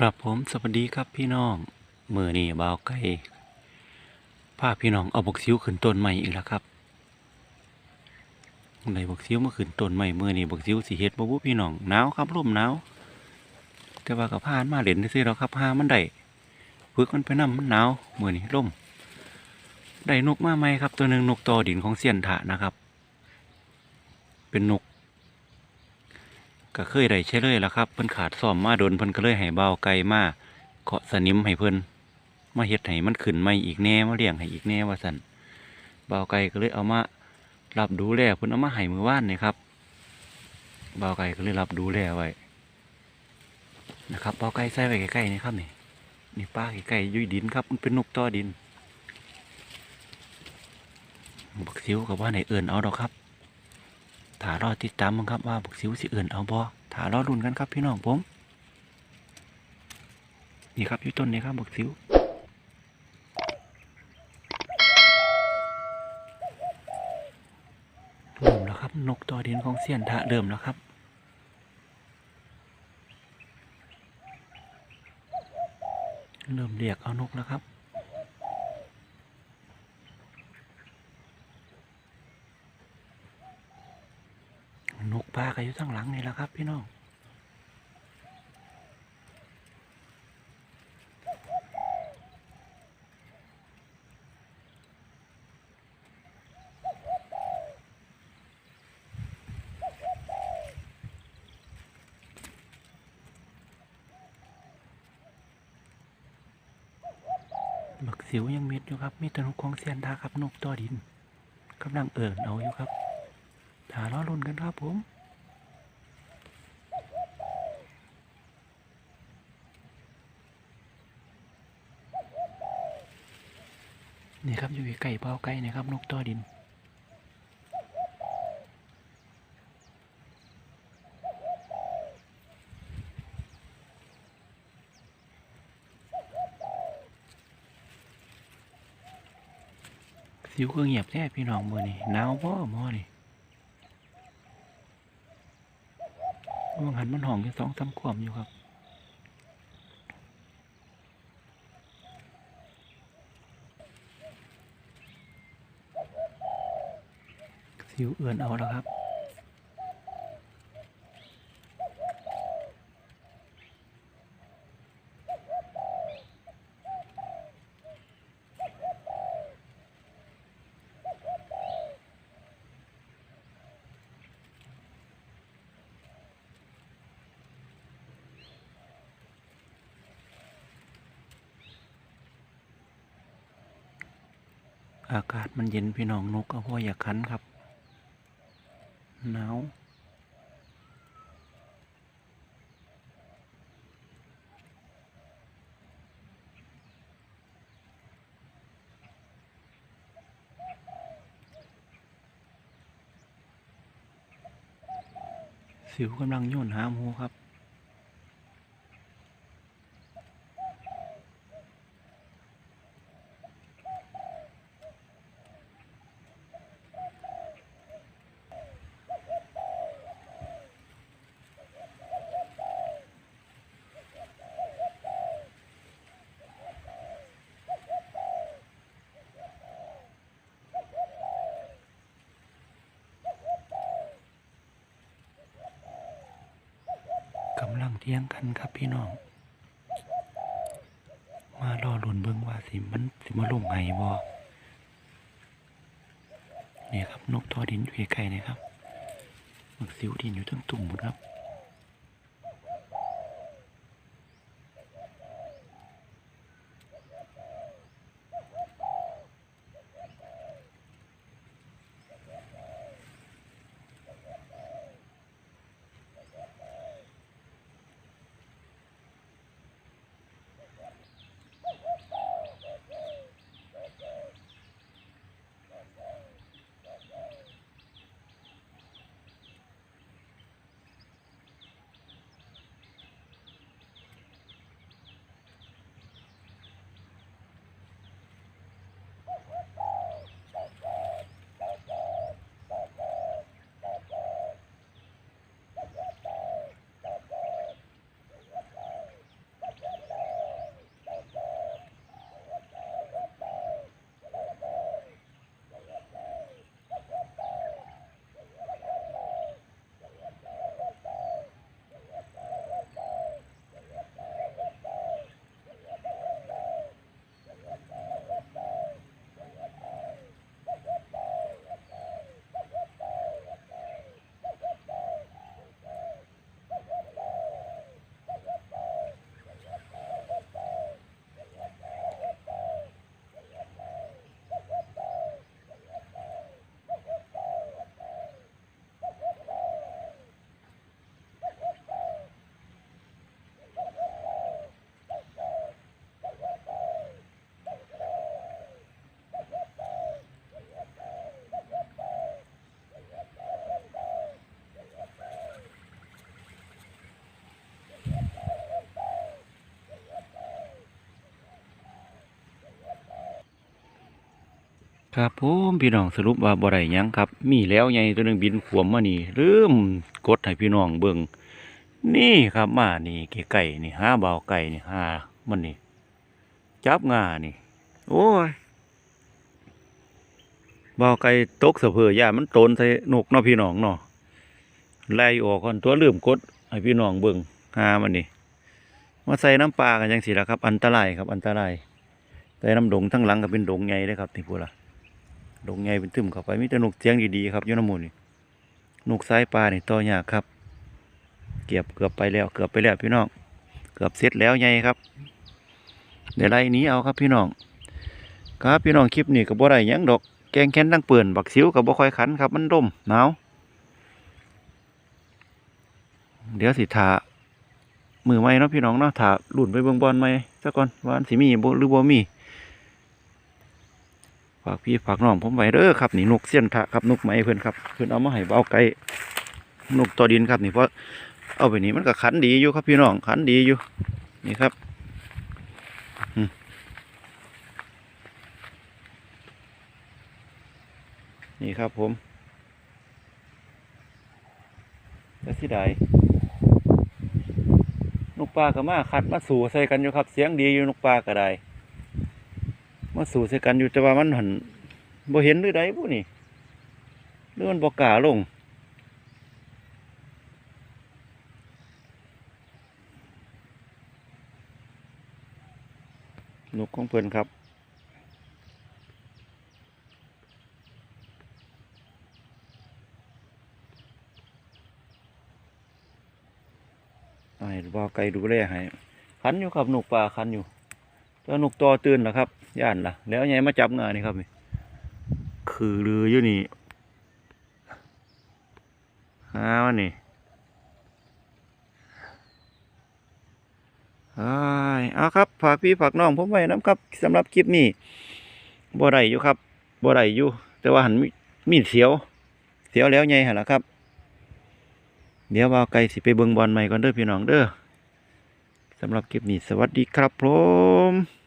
ครับผมสวัสดีครับพี่น้องมือนี่บ่าวไก่พาพพี่น้องเอาบกซิ้วขึ้นต้นใหม่อีกแล้วครับในบกซิ้วมาขึ้นต้นใหม่มือนี่บกซิ้วสีเฮ็ดบ่บุพี่น้องหนาวครับลมหนาวแต่ว่ากับพานมาเล่นซื่อเราครับพามันได้ฝึกมันไปนํมันหนาวมือนี่ลมได้นกมาใหม่ครับ ตัวหนึ่งนกตอดินของเสียนถะนะครับ เป็นนก ก็เคยได้ใช้เลยละครับเพิ่นขาดซ่อมมาโดนเพิ่นก็เลยให้เบาไก่มาเคาะสนิมให้เพิ่นมาเฮ็ดให้มันขึ้นใหม่อีกแน่มาเลี้ยงให้อีกแน่ว่าซั่นเบาไก่ก็เลยเอามารับดูแลเพิ่นเอามาให้มือว่านนี่ครับเบาไก่ก็เลยรับดูแลไว้นะครับเบาไก่ใส่ไว้ใกล้ๆนี่ครับนี่นี่ป้าใกล้ๆยุ่ยดินครับมันเป็นนกต่อดินบักซิวกับว่าไหนเอินเอาดอกครับ ถารอติดตามมั้งครับว่าบักซิวสิเอื่นเอาบ่ถารอรุ่นกันครับพี่น้องผม นี่ครับอยู่ต้นนี้ครับบักซิวเริ่มแล้วครับ นกต่อดินของเสียนทะเริ่มแล้วครับเริ่มเรียกเอานกแล้วครับ น กปลาก็อยู่ข้างหลังนี่แหละครับ พี่น้องบักสิวยังมิดอยู่ครับ มีต่นกของเซียนดาครับนกตัวดินกำลังเอิญเอาอยู่ครับถาล้อลุ่นกันครับผม นี่ครับอยู่ไก่เบาไก่นี่ครับนกตัวดิน สิวก็เงียบแท้พี่น้องมือนี่หนาวบ่หมอนี่ว่างหันมันห้องอยู่สองสามขวมอยู่ครับ สิวเอื่อนเอาแล้วครับอากาศมันเย็นพี่น้องนกก็พ่ออยากคันครับ หนาวสิวกำลังโย่นหาหมูครับ เที่ยงกันครับพี่น้อง มารอลุนเบิ้งว่าสิมันสิมาลงไห้บ่นี่ยครับนกทอดินอยู่ไกลๆนะครับมักสิวดินอยู่ทั้งตุ่มหมดครับ ครับผมพี่น้องสรุปว่าบ่ได้ยังครับ มีแล้วใหญ่ตัวหนึงบินขวมมานี่ลืมกดให้พี่น้องเบิ่งนี่ครับมานี่ไก่นี่หาเบาไก่นี่หามันนี่จับงานี่ โอ้ยเบาไก่ตกเสะเพอย่ามันโตนใส่นกเนาะพี่น้องเนาะไล่ออกก่อนตัวลืมกดให้พี่น้องเบิ่งหามันนี่มาใส่น้ำปลากันจังสิละครับ อันตรายครับอันตรายใส่น้ำดงทั้งหลังก็เป็นดงใหญ่เลยครับที่พูดละ ดงใหญ่เป็นตึมเข้าไปมีแต่นกเสียงดีๆครับยูนมูนี่นกสายปลาเนี่ต่อยากครับ เกือบเกือบไปแล้ว เกือบไปแล้วพี่น้องเกือบเสร็จแล้วใหญ่ครับ เดี๋ยวไล่หนี้เอาครับพี่น้อง ครับพี่น้องคลิปนี้ก็บ่ได้หยังดอก แกงแค้นตั้งเปื่อนบักซิวกับบ่ค่อยขันครับ มันร่มหนาวเดี๋ยวสิทามือไม้เนาะพี่น้องเนาะถาหลุนไปเบิ่งบอลไหมซะก่อนวันสิมีหรือบ่มี ฝากพี่ฝากน้องผมไว้เด้อครับนี่นกเสี้ยนทะครับนกไหมเพื่อนครับเพื่อนเอามาให้เอาไก่นกตัวดินครับนี่เพราะเอาไปนี่มันก็ขันดีอยู่ครับพี่น้องขันดีอยู่ นี่ครับนี่ครับผมแต่สิได้นกปลาก็มาขัดมาสู่ใส่กันอยู่ครับ เสียงดีอยู่นกปลาก็ได้ มาสู่ใส่กันอยู่แต่ว่ามันหันบ่เห็นหรือใดผู้นี่หรือมันบ่กล้าลงนกของเพิ่อนครับให้บ่าวไก่ดูแลให้ขันอยู่ครับนกป่าขันอยู่แล้วนกตอตื่นล่ะครับ ย่านล่ะ แล้วไงมาจับงานนี่ครับนี่คือลืออยู่นี่หาวันนี่อ้ายเอาครับฝากพี่ฝากน้องผมไว้น้ำครับสำหรับคลิปนี้บ่ได้อยู่ครับบ่ได้อยู่ แต่ว่าหันมีมีเสียว เสียวแล้วไงหันล่ะครับ เดี๋ยวว่าไก่สิไปเบิงบอลใหม่ก่อนเด้อพี่น้องเด้อสำหรับคลิปนี้สวัสดีครับผม